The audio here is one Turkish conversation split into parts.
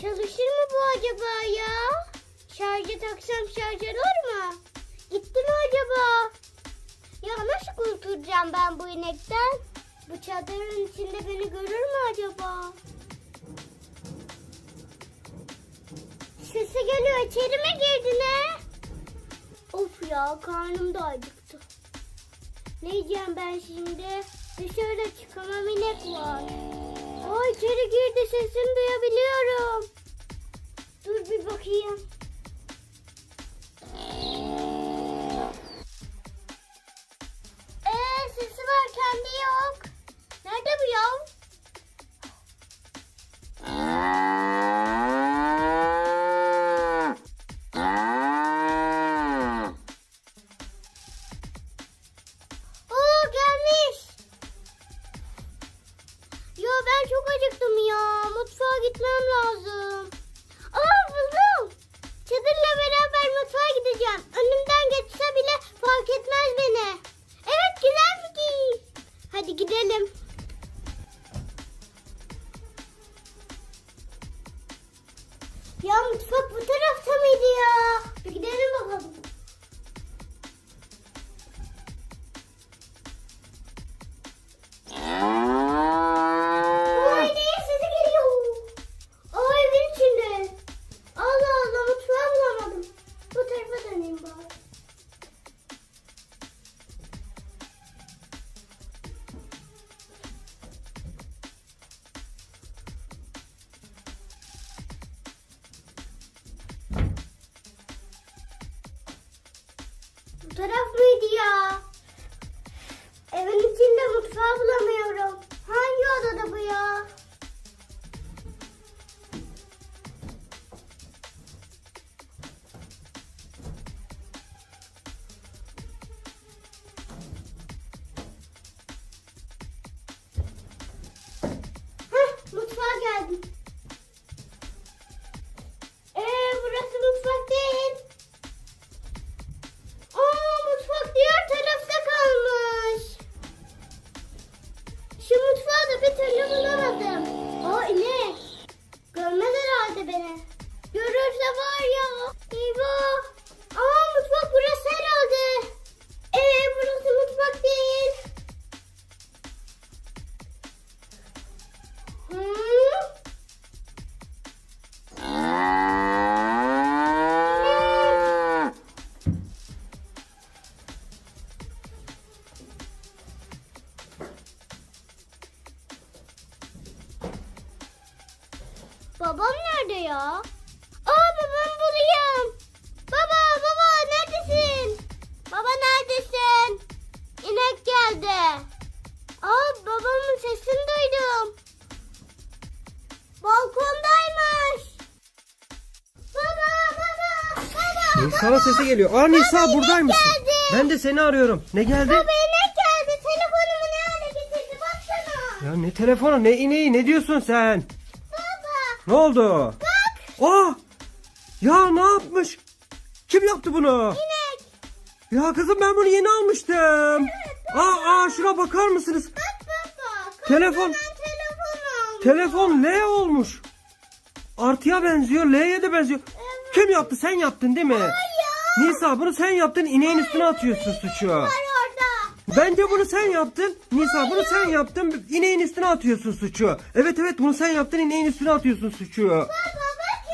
Çalışır mı bu acaba ya? Şarja taksam şarj olur mu? Gitti mi acaba? Ya nasıl kurtulacağım ben bu inekten? Bu çadırın içinde beni görür mü acaba? Sesi geliyor. İçeri mi girdi ne? Of ya karnım da acıktı. Ne yiyeceğim ben şimdi? Dışarıda çıkamam inek var. O içeri girdi sesini duyabiliyorum. Dur bir bakayım. Sana sesi geliyor. Aa Nisa buradaymışsın. Geldi. Ben de seni arıyorum. Ne geldi? Baba inek geldi. Telefonumu ne hale getirdi? Baksana. Ya ne telefonu ne ineği ne diyorsun sen? Baba. Ne oldu? Bak. Aa. Ya ne yapmış? Kim yaptı bunu? İnek. Ya kızım ben bunu yeni almıştım. Evet, aa, aa şuna bakar mısınız? Bak baba. Telefon. Telefon, telefon L olmuş. Artıya benziyor, L'ye de benziyor. Evet. Kim yaptı? Sen yaptın değil mi? Hayır. Nisa bunu sen yaptın, ineğin üstüne atıyorsun suçu. Orada. Bence bunu sen yaptın. Nisa bunu sen yaptın, ineğin üstüne atıyorsun suçu. Evet evet bunu sen yaptın, ineğin üstüne atıyorsun suçu. Baba bak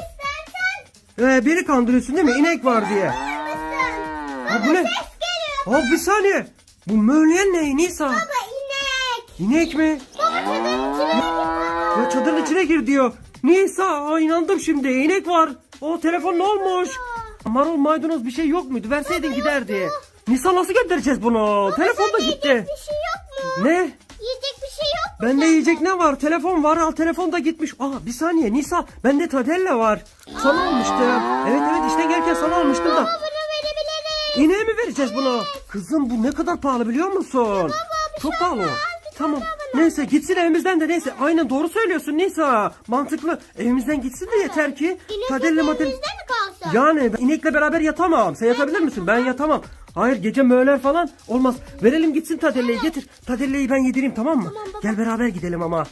istersen. Ee, beni kandırıyorsun değil mi? İnek var diye. Ha, bu ne? Ses geliyor. Aa, bir saniye. Bu mövleyen ne Nisa? Baba inek. İnek mi? Baba çadırın içine baba. Ya çadırın içine gir diyor. Nisa inandım şimdi. İnek var. O telefon ne olmuş? Marul maydanoz bir şey yok muydu? Verseydin giderdi. Nisa nasıl göndereceğiz bunu? Telefon da Sende gitti. Yiyecek bir şey yok mu? Ne? Yiyecek bir şey yok mu? Bende yiyecek ne var? Telefon var. Al telefon da gitmiş. Aa bir saniye Nisa. Bende Tadella var. Sana almıştım. Evet evet işte gelirken sana almıştım da. Baba bunu verebiliriz. İneğe mi vereceğiz bunu? Kızım bu ne kadar pahalı biliyor musun? Çok pahalı o. Tamam. Neyse gitsin evimizden de neyse. Aynen doğru söylüyorsun Nisa. Mantıklı. Evimizden gitsin de yeter ki. Tadelle hep madelle. Kalsın? Yani ben inekle beraber yatamam. Sen yatabilir misin? Ben yatamam. Hayır gece möğler falan olmaz. Verelim gitsin Tadelle'yi getir. Tadelle'yi ben yedireyim tamam mı? Tamam baba. Gel beraber gidelim ama.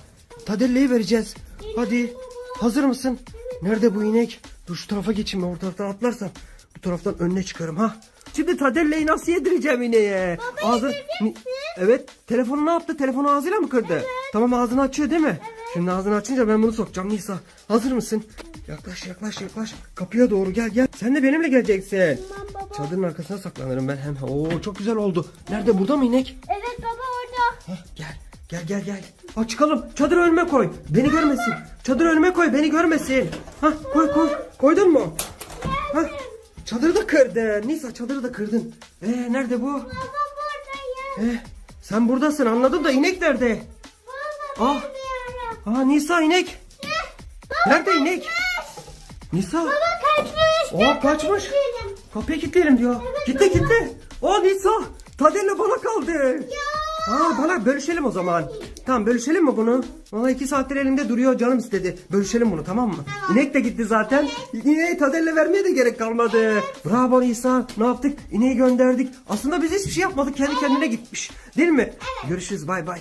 Tadelle'yi vereceğiz. Hadi. Hazır mısın? Nerede bu inek? Dur şu tarafa geçeyim ben o taraftan atlarsam. Bu taraftan önüne çıkarım ha. Şimdi Tadelle'yi nasıl yedireceğim ineğe? Baba, Ağzı... Evet. Telefonu ne yaptı? Telefonu ağzıyla mı kırdı? Tamam ağzını açıyor değil mi? Şimdi ağzını açınca ben bunu sokacağım Nisa. Hazır mısın? Yaklaş yaklaş yaklaş. Kapıya doğru gel gel. Sen de benimle geleceksin. Tamam baba. Çadırın arkasına saklanırım ben hem. Oo çok güzel oldu. Nerede burada mı inek? Evet baba orada. Hah, gel. Gel gel gel. Ha, çıkalım. Çadırı önüme koy. Beni görmesin. Çadırı önüme koy. Beni görmesin. Ha koy koy. Koydun mu? Ha. Çadırı da kırdın. Nisa çadırı da kırdın. Ee nerede bu? Baba buradayım. Ee, sen buradasın anladım da inek nerede? Baba Ah. Aa Nisa inek. Nerede inek? Nisa. Baba kaçmış. Aa kaçmış. Kapıyı kilitleyelim diyor. Gitti gitti. Aa Nisa. Tadelle bana kaldı. Ya. Aa bana bölüşelim o zaman. Tamam bölüşelim mi bunu? Valla iki saattir elimde duruyor canım istedi. Bölüşelim bunu tamam mı? İnek de gitti zaten. İneği Tadelle vermeye de gerek kalmadı. Bravo Nisa. Ne yaptık? İneği gönderdik. Aslında biz hiçbir şey yapmadık. Kendi kendine gitmiş. Değil mi? Görüşürüz bay bay.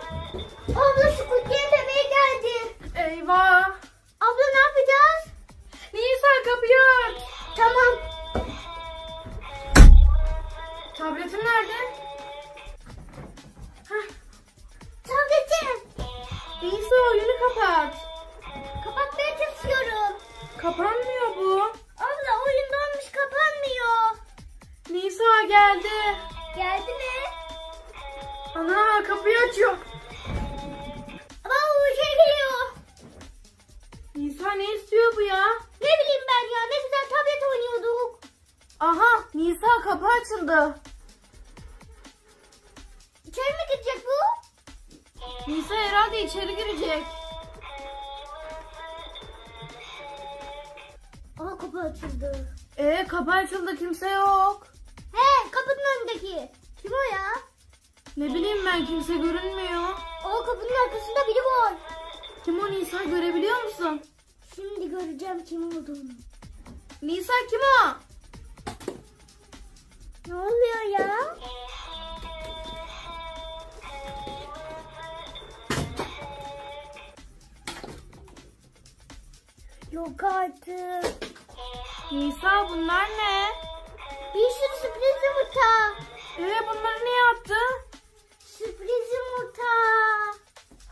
Abla Squid Game bebeği geldi. Eyvah. Abla ne yapacağız? Nisa kapıyı aç. Tamam. Tabletin nerede? Hah. Tabletim. Nisa oyunu kapat. Kapatmaya çalışıyorum. Kapanmıyor bu. Abla oyun donmuş kapanmıyor. Nisa geldi. Geldi mi? Ana kapıyı açıyor. Nisa ne istiyor bu ya? Ne bileyim ben ya ne güzel tablet oynuyorduk. Aha Nisa kapı açıldı. İçeri mi gidecek bu? Nisa herhalde içeri girecek. Aa kapı açıldı. Ee kapı açıldı kimse yok. He kapının önündeki. Kim o ya? Ne bileyim ben kimse görünmüyor. O kapının arkasında biri var. Kim o Nisa görebiliyor musun? Şimdi göreceğim kim olduğunu. Nisa kim o? Ne oluyor ya? Yok artık. Nisa bunlar ne? Bir sürü sürpriz yumurta. Ee bunları niye attı? Sürpriz yumurta.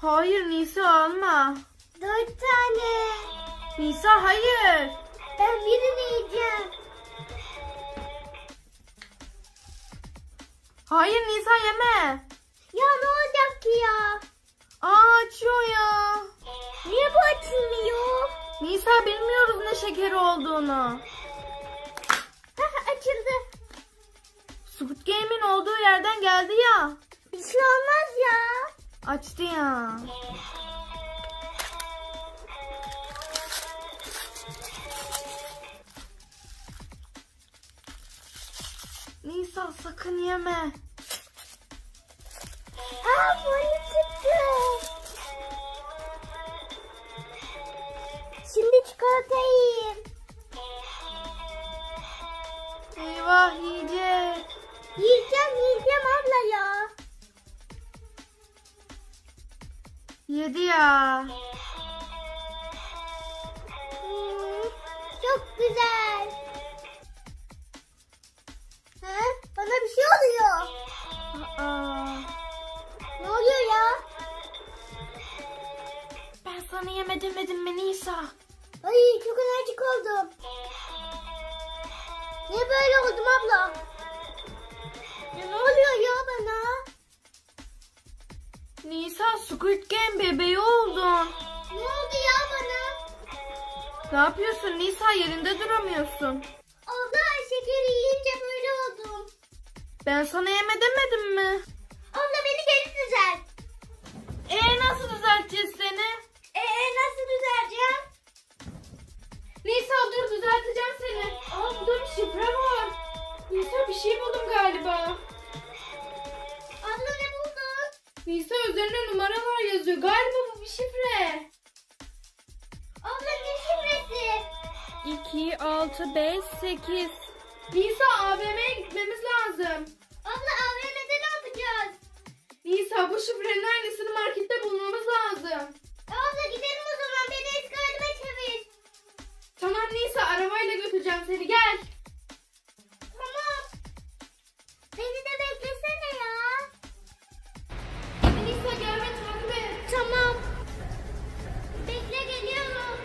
Hayır Nisa alma. Dört tane. Nisa hayır. Ben birini yiyeceğim. Hayır Nisa yeme. Ya ne olacak ki ya? Aa açıyor ya. Niye bu açılmıyor? Nisa bilmiyoruz ne şekeri olduğunu. Hah açıldı. Squid Game'in olduğu yerden geldi ya. Bir şey olmaz ya. Açtı ya. Nisa sakın yeme. Aa boyu çıktı. Şimdi çikolata yiyeyim. Eyvah yiyecek. Yiyeceğim yiyeceğim abla ya. Yedi ya. Hmm, çok güzel. Ha? Bana bir şey oluyor. Aa, Ne oluyor ya? ben sana yeme demedim mi Nisa? Ay çok enerjik oldum. Niye böyle oldum abla? Ya ne oluyor ya bana? Nisa Squid Game bebeği oldun. Ne oldu ya bana? Ne yapıyorsun Nisa yerinde duramıyorsun. Abla şekeri yiyince böyle oldum. Ben sana yeme demedim mi? Abla beni geri düzelt. Ee nasıl düzelteceğiz seni? Ee nasıl düzeleceğim? Nisa dur düzelteceğim seni. Aa burada bir şifre var. Nisa bir şey buldum galiba. Abla ne buldun? Nisa üzerinde numaralar yazıyor. Galiba bu bir şifre. Abla ne şifresi? 2, 6, 5, 8. Nisa AVM'ye gitmemiz lazım. Nisa bu şifrenin aynısını markette bulmamız lazım. E, abla gidelim o zaman beni eski halime çevir. Tamam Nisa arabayla götüreceğim seni gel. Tamam. Beni de beklesene ya. Nisa gel ve takip et. Tamam. Bekle geliyorum.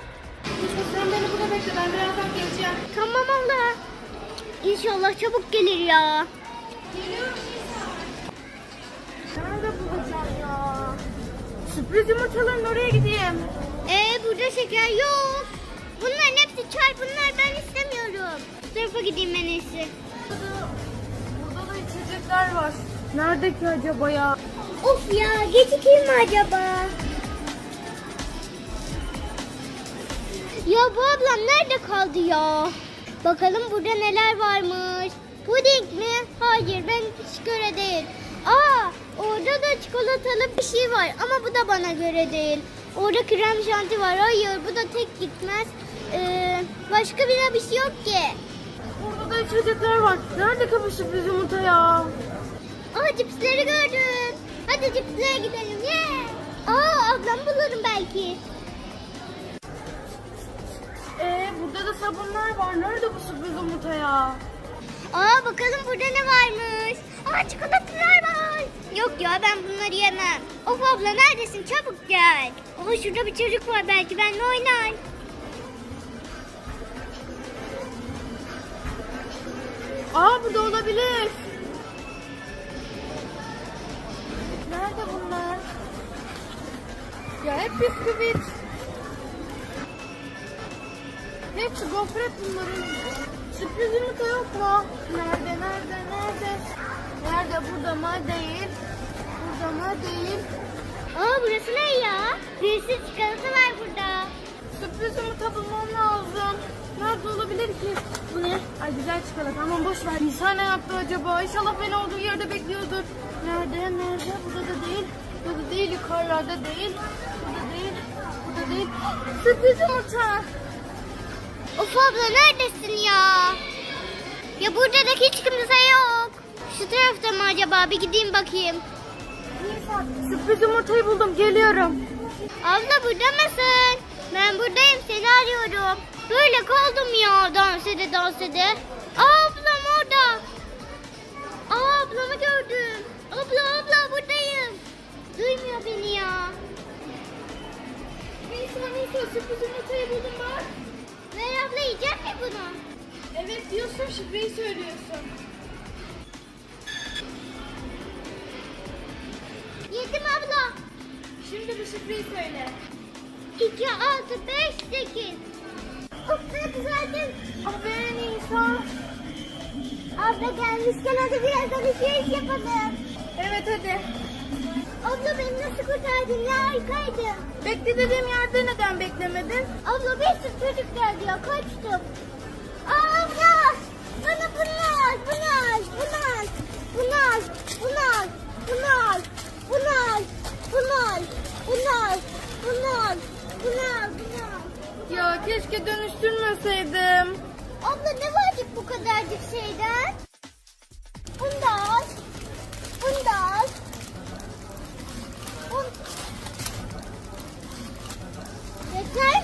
Nisa sen beni burada bekle ben birazdan geleceğim. Tamam abla. İnşallah çabuk gelir ya. Sürpriz yumurtaların oraya gideyim. Ee burada şeker yok. Bunların hepsi çay. Bunlar ben istemiyorum. Bu tarafa gideyim en iyisi. Burada, burada da içecekler var. Nerede ki acaba ya? Of ya gecikeyim mi acaba? Ya bu ablam nerede kaldı ya? Bakalım burada neler varmış. Puding mi? Hayır ben hiç göre değil. Aa orada da çikolatalı bir şey var ama bu da bana göre değil. Orada krem şanti var. Hayır bu da tek gitmez. Ee, başka bir bir şey yok ki. Burada da içecekler var. Nerede bu sürpriz yumurta ya? Aa cipsleri gördüm. Hadi cipslere gidelim. Yeah. Aa ablam bulurum belki. Ee, burada da sabunlar var. Nerede bu sürpriz yumurta ya? Aa bakalım burada ne varmış. Aa çikolatalar. Yok ya ben bunları yemem. Of abla neredesin çabuk gel. Aa şurada bir çocuk var belki benimle oynar. Aa burada olabilir. Nerede bunlar? Ya hep bisküvit. Hepsi gofret bunların. Sürpriz yumurta yok mu? Nerede, nerede, nerede? Nerede? Burada mı? Değil. Burada mı? Değil. Aa burası ne ya? Bir sürü çikolata var burada. Sürpriz yumurta bulmam lazım. Nerede olabilir ki? Bu ne? Ay güzel çikolata. Aman boş ver. Nisa ne yaptı acaba? İnşallah beni olduğu yerde bekliyordur. Nerede? Nerede? Burada da değil. Burada da değil. Yukarılarda değil. Burada değil. Burada değil. Sürpriz yumurta. Of abla neredesin ya? Ya burada da hiç kimse yok. Şu tarafta mı acaba? Bir gideyim bakayım. Sürpriz yumurtayı buldum. Geliyorum. Abla burada mısın? Ben buradayım seni arıyorum. Böyle kaldım ya dans ede dans ede. Aa, ablam orada. Aa, ablamı gördüm. Abla abla buradayım. Duymuyor beni ya. Nisa Nisa sürpriz yumurtayı buldum bak. Ver abla yiyecek mi bunu? Evet diyorsun şifreyi söylüyorsun. Şimdi bir şifreyi söyle. 2, 6, 5, 8. Of zaten. Ah be Nisa. Abla gelmişken hadi biraz alışveriş yapalım. Evet hadi. Abla beni nasıl kurtardın ya harikaydın. Bekle dediğim yerde neden beklemedin? Abla bir sürü çocuk geldi ya kaçtım. Keşke dönüştürmeseydim. Abla ne var vardı bu kadarcık şeyden? Bunu da al. Bunu al. Bunu... Yeter